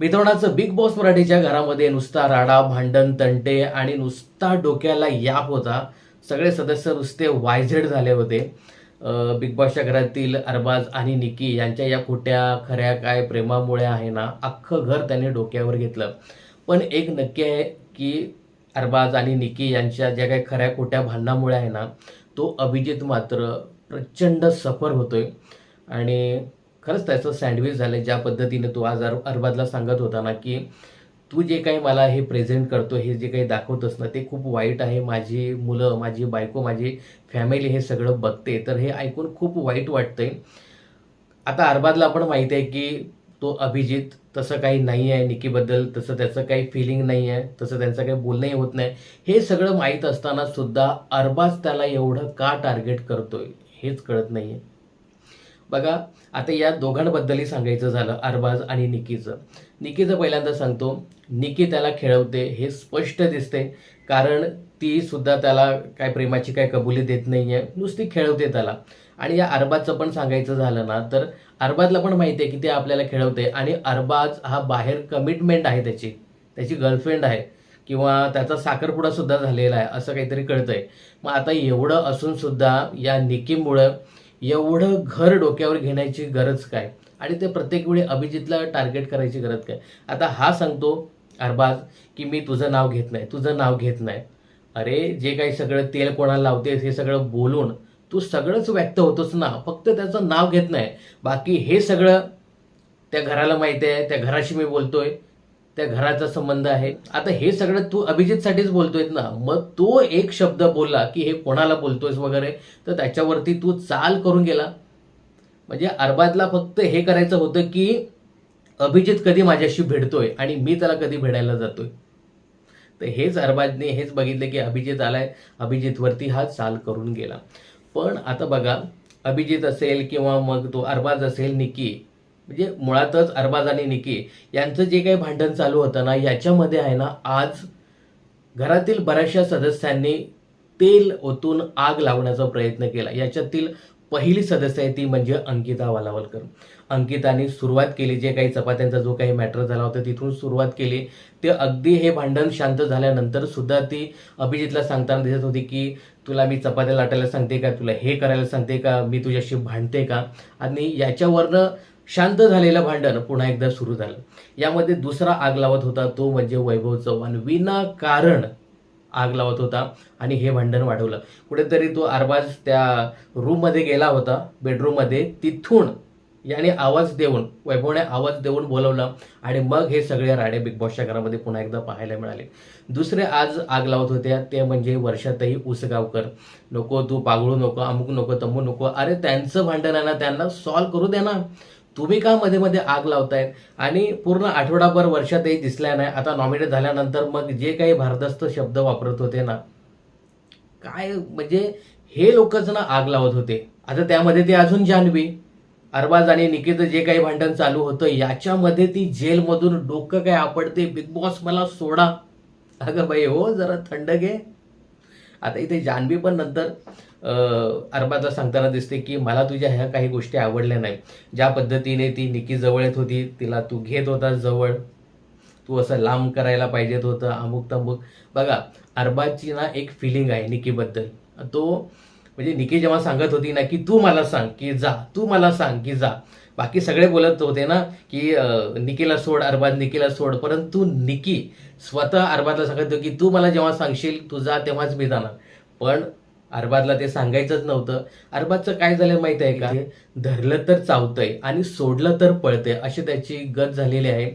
मित्रांचं big boss मराठीच्या घरामध्ये नुसता राडा भांडण तंटे आणि नुसता डोक्याला याप होता. सगळे सदस्य नुसते वायझेड झाले होते. बिग बॉसच्या घरातील अरबाज आणि निकी यांच्या या खोट्या खऱ्या काय प्रेमामुळे आहे ना अख्खं घर त्यांनी डोक्यावर घेतलं. पण एक नक्की आहे की अरबाज आणि निकी यांच्या ज्या काही खऱ्या खोट्या भांडणामुळे आहे ना तो अभिजित मात्र प्रचंड सफर होतोय. आणि खरंच त्याचं सँडविच झालं ज्या पद्धतीने तो आज अर अरबाजला सांगत होता ना की तू जे काही मला हे प्रेझेंट करतो हे जे काही दाखवतोस ना ते खूप वाईट आहे. माझी मुलं माझी बायको माझी फॅमिली हे सगळं बघते. तर हे ऐकून खूप वाईट वाटतंय. आता अरबाजला पण माहिती आहे की तो अभिजित तसं काही नाही आहे निकीबद्दल तसं त्याचं काही फिलिंग नाही आहे तसं त्यांचं काही बोलणंही होत नाही. हे सगळं माहीत असताना सुद्धा अरबाज त्याला एवढं का टार्गेट करतोय हेच कळत नाही आहे बघा आता या दोघांबद्दलही सांगायचं झालं अरबाज आणि निकीचं. निकीचं पहिल्यांदा सांगतो निकी त्याला खेळवते हे स्पष्ट दिसते कारण ती सुद्धा त्याला काय प्रेमाची काय कबुली देत नाही आहे नुसती खेळवते त्याला. आणि या अरबाजचं पण सांगायचं झालं ना तर अरबाजला पण माहिती आहे की ते आपल्याला खेळवते आणि अरबाज हा बाहेर कमिटमेंट आहे त्याची. त्याची गर्लफ्रेंड आहे किंवा त्याचा साखरपुडा सुद्धा झालेला आहे असं काहीतरी कळतंय. मग आता एवढं असून सुद्धा या निकीमुळं एवढं घर डोक्यावर घेण्याची गरज काय? आणि ते प्रत्येक वेळी अभिजितला टार्गेट करायची गरज काय? आता हा सांगतो अरबाज की मी तुझं नाव घेत नाही तुझं नाव घेत नाही. अरे जे काही सगळं तेल कोणाला लावतेस हे सगळं बोलून तू सगळंच व्यक्त होतोस ना फक्त त्याचं नाव घेत नाही. बाकी हे सगळं त्या घराला माहिती आहे त्या घराशी मी बोलतोय. त्या घराचा संबंध आहे. आता हे सगळं तू अभिजितसाठीच बोलतोय ना. मग तो एक शब्द बोलला की हे कोणाला बोलतोयस वगैरे तर त्याच्यावरती तू चाल करून गेला. म्हणजे अरबाजला फक्त हे करायचं होतं की अभिजित कधी माझ्याशी भेटतोय आणि मी त्याला कधी भेटायला जातोय. तर हेच अरबाजने हेच बघितलं की अभिजित आलाय अभिजितवरती हा चाल करून गेला. पण आता बघा अभिजित असेल किंवा मग तो अरबाज असेल निकी म्हणजे मुळातच अरबाज आणि निकी यांचं जे काही भांडण चालू होतं ना याच्यामध्ये आहे ना आज घरातील बऱ्याचशा सदस्यांनी तेल ओतून आग लावण्याचा प्रयत्न केला. याच्यातील पहिली सदस्य आहे ती म्हणजे अंकिता वालावलकर. अंकिताने सुरुवात केली जे काही चपात्यांचा जो काही मॅटर झाला होता तिथून सुरुवात केली. ते अगदी हे भांडण शांत झाल्यानंतर सुद्धा ती अभिजितला सांगताना दिसत होती की तुला मी चपात्या लाटायला सांगते का? तुला हे करायला सांगते का? मी तुझ्याशी भांडते का? आणि याच्यावरनं शांत झालेलं भांडण पुन्हा एकदा सुरू झालं. यामध्ये दुसरा आग लावत होता तो म्हणजे वैभव चव्हाण. विनाकारण आग लावत होता आणि हे भांडण वाढवलं. कुठेतरी तो अरबाज त्या रूममध्ये गेला होता बेडरूममध्ये तिथून याने आवाज देऊन वैभवने आवाज देऊन बोलवलं आणि मग हे सगळे राडे बिग बॉसच्या घरामध्ये पुन्हा एकदा पाहायला मिळाले. दुसरे आज आग लावत होत्या ते म्हणजे वर्षातही उसगावकर. नको तू पागळू नको अमुक नको तमू नको. अरे त्यांचं भांडण आहे ना त्यांना सॉल्व्ह करू दे ना. तुम्ही का मध्ये मध्ये आग लावतायत? आणि पूर्ण आठवडाभर वर्षातही दिसल्या नाही. आता नॉमिनेट झाल्यानंतर मग जे काही भारदस्त शब्द वापरत होते ना काय म्हणजे हे लोकच ना आग लावत होते. आता त्यामध्ये ते अजून जान्हवी. अरबाज आणि निकेचं जे काही भांडण चालू होतं याच्यामध्ये ती जेलमधून डोकं काय आपडते? बिग बॉस मला सोडा. अगं बाई हो जरा थंड घे. आता इथे जान्हवी पण नंतर अरबाजला सांगताना दिसते की मला तुझ्या ह्या काही गोष्टी आवडल्या नाही. ज्या पद्धतीने ती निकी जवळ येत होती तिला तू घेत होता जवळ. तू असं लांब करायला पाहिजेत होतं अमुक तमुक बघा अरबाजची ना एक फिलिंग आहे निकीबद्दल. तो म्हणजे निकी जेव्हा सांगत होती ना की तू मला सांग की जा तू मला सांग की जा. बाकी सगळे बोलत होते ना की निकीला सोड अरबाज निकीला सोड. परंतु निकी स्वतः अरबाजला सांगत होती की तू मला जेव्हा सांगशील तू जा तेव्हाच मी जाणार. पण अरबाजला ते सांगायचंच नव्हतं. अरबाजचं काय झालं माहीत आहे का? धरलं तर चावतंय आणि सोडलं तर पळतंय अशी त्याची गत झालेली आहे.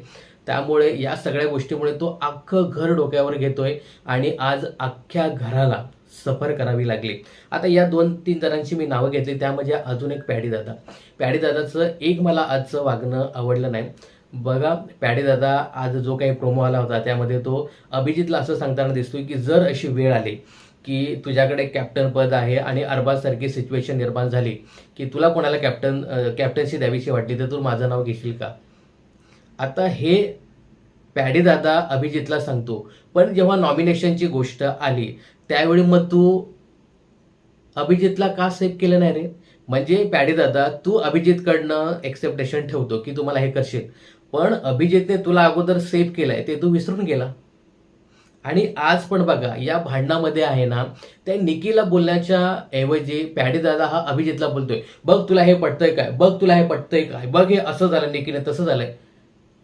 त्यामुळे या सगळ्या गोष्टीमुळे तो अख्खं घर डोक्यावर घेतोय आणि आज अख्ख्या घराला सफर करावी लागली. आता या दोन तीन जणांची मी नावं घेतली त्यामध्ये अजून एक पॅडी दादा पॅडी दादाचं एक मला आजचं वागणं आवडलं नाही. बघा पॅडी दादा आज जो काही प्रोमो आला होता त्यामध्ये तो अभिजितला असं सांगताना दिसतोय की जर अशी वेळ आली की तुझ्याकडे कॅप्टन पद आहे आणि अरबाजसारखी सिच्युएशन निर्माण झाली की तुला कोणाला कॅप्टन कॅप्टन्सी द्यावीशी वाटली तर तू माझं नाव घेशील का? आता हे पॅडी दादा अभिजितला सांगतो. पण जेव्हा नॉमिनेशनची गोष्ट आली त्यावेळी मग तू अभिजितला का सेव्ह केलं नाही रे? म्हणजे पॅडी दादा तू अभिजितकडनं एक्सेप्टेशन ठेवतो की तू मला हे करशील. पण अभिजितने तुला अगोदर सेव्ह केलंय ते तू विसरून गेला. आणि आज पण बघा या भांडणामध्ये आहे ना त्या निकीला बोलण्याच्या ऐवजी पॅडी दादा हा अभिजितला बोलतोय. बघ तुला हे पटतंय काय? बघ तुला हे पटतंय काय? बघ हे असं झालं निकीने तसं झालंय.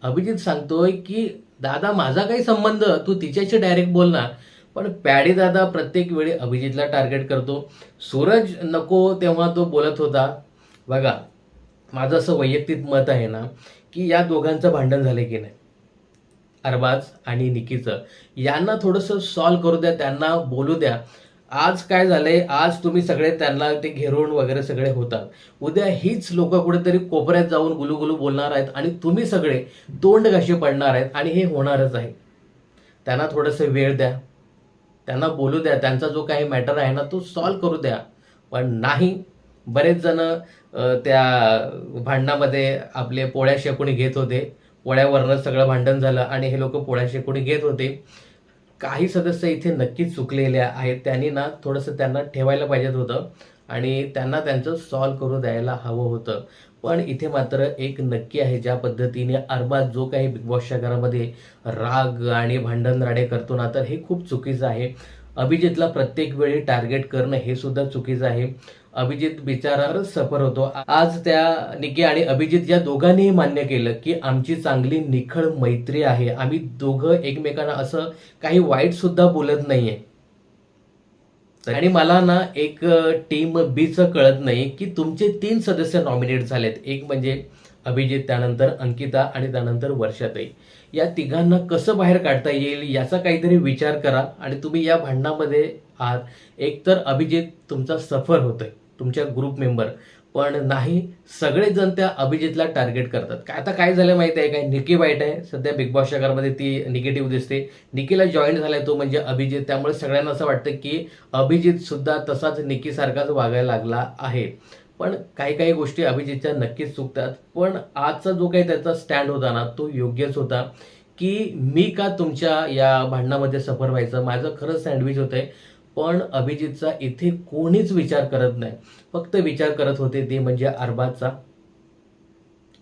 अभिजित सांगतोय की दादा माझा काही संबंध तू तिच्याशी डायरेक्ट बोलणार पण पॅडी दादा प्रत्येक वेळी अभिजितला टार्गेट करतो. सूरज नको तेव्हा तो बोलत होता. बघा माझं असं वैयक्तिक मत आहे ना की या दोघांचं भांडण झालं की नाही? अरबाज आणि निकीचं. यांना थोडंसं सॉल्व करू द्या त्यांना बोलू द्या. आज काय झालंय? आज तुम्ही सगळे त्यांना ते घेरून वगैरे सगळे होतात. उद्या हीच लोक कुठेतरी कोपऱ्यात जाऊन गुलुगुलू बोलणार आहेत आणि तुम्ही सगळे तोंड घाशी पडणार आहेत आणि हे होणारच आहे. त्यांना थोडंसं वेळ द्या. त्यांना बोलू द्या. त्यांचा जो काही मॅटर आहे ना तो सॉल्व करू द्या. पण नाही बरेच जण त्या भांडणामध्ये आपले पोळ्या शेकोणी घेत होते. पोळ्यावरनं सगळं भांडण झालं आणि हे लोक पोळ्या शेकोणी घेत होते. काही सदस्य इथे नक्कीच चुकलेले आहेत. त्यांनी ना थोडंसं त्यांना ठेवायला पाहिजेत होतं. आणि त्यांना त्यांचं सॉल्व करू द्यायला हवं होतं. पण इथे मात्र एक नक्की आहे ज्या पद्धतीने अरबाज जो काही बिग बॉसच्या घरामध्ये राग आणि भांडण राडे करतो ना तर हे खूप चुकीचं आहे. अभिजितला प्रत्येक वेळी टार्गेट करणं हे सुद्धा चुकीचं आहे. अभिजित बिचारावर सफर होतो. आज त्या निकी आणि अभिजित या दोघांनीही मान्य केलं की आमची चांगली निखळ मैत्री आहे. आम्ही दोघं एकमेकांना असं काही वाईट सुद्धा बोलत नाहीये. आणि मला ना एक टीम बीचं कळत नाही की तुमचे तीन सदस्य नॉमिनेट झालेत. एक म्हणजे अभिजित त्यानंतर अंकिता आणि त्यानंतर वर्षाताई. या तिघांना कसं बाहेर काढता येईल याचा काहीतरी विचार करा आणि तुम्ही या भांडणामध्ये आहात. एकतर अभिजित तुमचा सफर होतोय तुमच्या ग्रुप मेंबर पण नाही सगळेजण त्या अभिजितला टार्गेट करतात. काय आता काय झालं माहिती आहे काय निकी वाईट आहे. सध्या बिग बॉसच्या घरामध्ये ती निगेटिव्ह दिसते. निकीला जॉईन झालाय तो म्हणजे अभिजित. त्यामुळे सगळ्यांना असं वाटतं की अभिजित सुद्धा तसाच निकीसारखाच वागायला लागला आहे. पण काही काही गोष्टी अभिजितच्या नक्कीच चुकतात. पण आजचा जो काही त्याचा स्टँड होता ना तो योग्यच होता की मी का तुमच्या या भांडणामध्ये सफर व्हायचं? माझं खरंच सँडविच होतं आहे पण अभिजितचा इथे कोणीच विचार करत नाही. फक्त विचार करत होते ते म्हणजे अरबाजचा.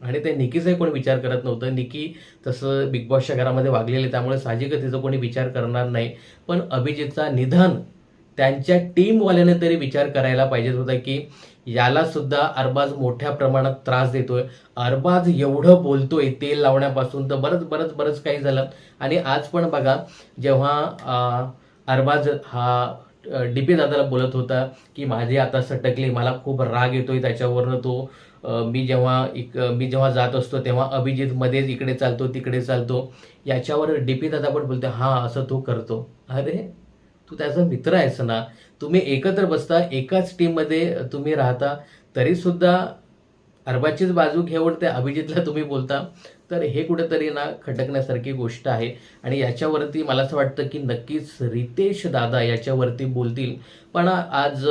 आणि ते निकीचाही कोणी विचार करत नव्हतं. निकी तसं बिग बॉसच्या घरामध्ये वागलेले त्यामुळे साहजिकच तिचा कोणी विचार करणार नाही. पण अभिजितचा निधन त्यांच्या टीमवाल्याने तरी विचार करायला पाहिजेत होता की याला सुद्धा अरबाज मोठ्या प्रमाणात त्रास देतोय. अरबाज एवढं बोलतोय तेल लावण्यापासून तर बरंच बरंच बरंच काही झालं. आणि आज पण बघा जेव्हा अरबाज हा डी पी दादाला बोलत होता की माझी आता सटकली मला खूप राग येतोय त्याच्यावरनं तो मी जेव्हा इक मी जेव्हा जात असतो तेव्हा अभिजित मध्येच इकडे चालतो तिकडे चालतो. याच्यावर डी पी दादा पण बोलतो हा असं तो करतो. अरे तू त्याचा मित्र आहेस ना? तुम्ही एकत्र बसता एकाच टीममध्ये तुम्ही राहता तरीसुद्धा अरबाजचीच बाजू घेऊन त्या अभिजितला तुम्ही बोलता. तर हे कुठेतरी ना खटकण्यासारखी गोष्ट आहे. आणि याच्यावरती मला असं वाटतं की नक्कीच रितेश दादा याच्यावरती बोलतील. पण आज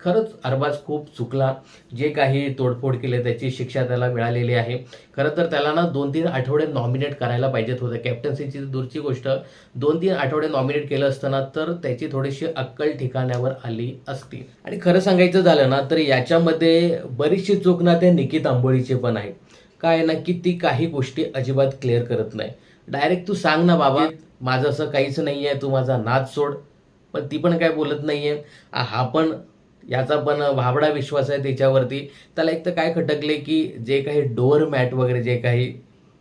खरंच अरबाज खूप चुकला. जे काही तोडफोड केले त्याची शिक्षा त्याला मिळालेली आहे. खरं तर त्याला ना दोन तीन आठवडे नॉमिनेट करायला पाहिजेत होतं. कॅप्टन्सीची दूरची गोष्ट दोन तीन आठवडे नॉमिनेट केलं असताना तर त्याची थोडीशी अक्कल ठिकाण्यावर आली असती. आणि खरं सांगायचं झालं ना तर याच्यामध्ये बरीचशी चूक ना त्या निकित आंबोळीची पण आहे. काय ना की ती काही गोष्टी अजिबात क्लिअर करत नाही. डायरेक्ट तू सांग ना बाबा माझं असं काहीच नाही आहे तू माझा नाच सोड. पण ती पण काय बोलत नाही आहे हा पण याचा पण भाबडा विश्वास आहे त्याच्यावरती. त्याला एक तर काय खटकले की जे काही डोअर मॅट वगैरे जे काही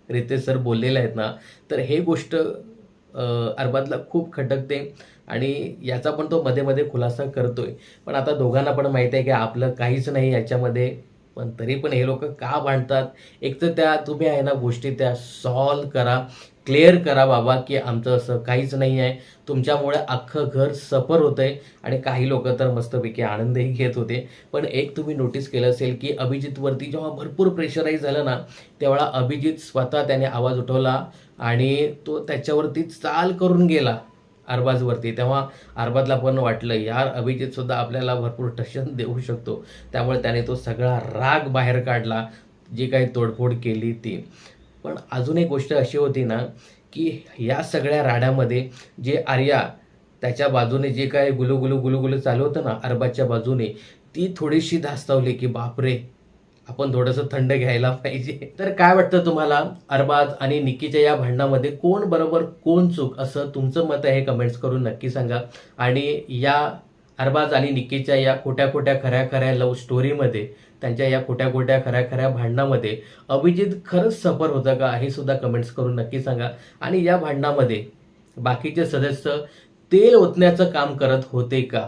रितेश सर बोललेले आहेत ना तर हे गोष्ट अरबातला खूप खटकते. आणि याचा पण तो मध्ये मध्ये खुलासा करतोय. पण आता दोघांना पण माहिती आहे की आपलं काहीच नाही याच्यामध्ये. पण तरी पण हे लोक का भांडतात? एक तर त्या तुम्ही आहे ना गोष्टी त्या सॉल्व करा क्लिअर करा बाबा की आमचं असं काहीच नाही आहे. तुमच्यामुळे अख्खं घर सफर होतंय आणि काही लोक तर मस्तपैकी आनंदही घेत होते. पण एक तुम्ही नोटीस केलं असेल की अभिजितवरती जेव्हा भरपूर प्रेशराईज झालं ना तेव्हा अभिजित स्वतः त्याने आवाज उठवला आणि तो त्याच्यावरती चाल करून गेला. अरबाजवरती. तेव्हा अरबाजला पण वाटलं यार अभिजितसुद्धा आपल्याला भरपूर टशन देऊ शकतो. त्यामुळे त्याने तो सगळा राग बाहेर काढला जी काही तोडफोड केली ती. पण अजून एक गोष्ट अशी होती ना की या सगळ्या राड्यामध्ये जे आर्या त्याच्या बाजूने जे काय गुलू गुलू गुलू गुलू चालू होतं ना अरबाजच्या बाजूने ती थोडीशी धास्तावली की बापरे आपण थोडंसं थंड घ्यायला पाहिजे. तर काय वाटतं तुम्हाला? अरबाज आणि निक्कीच्या या भांडणामध्ये कोण बरोबर कोण चूक? असं तुमचं मत आहे हे कमेंट्स करून नक्की सांगा. आणि या अरबाज आणि निक्कीच्या या खोट्या खोट्या खऱ्या खऱ्या लव्ह स्टोरीमध्ये त्यांच्या या खोट्या खोट्या खऱ्या खऱ्या भांडणामध्ये अभिजित खरंच सफर होतं का? हे सुद्धा कमेंट्स करून नक्की सांगा. आणि या भांडणामध्ये बाकीचे सदस्य तेल ओतण्याचं काम करत होते का?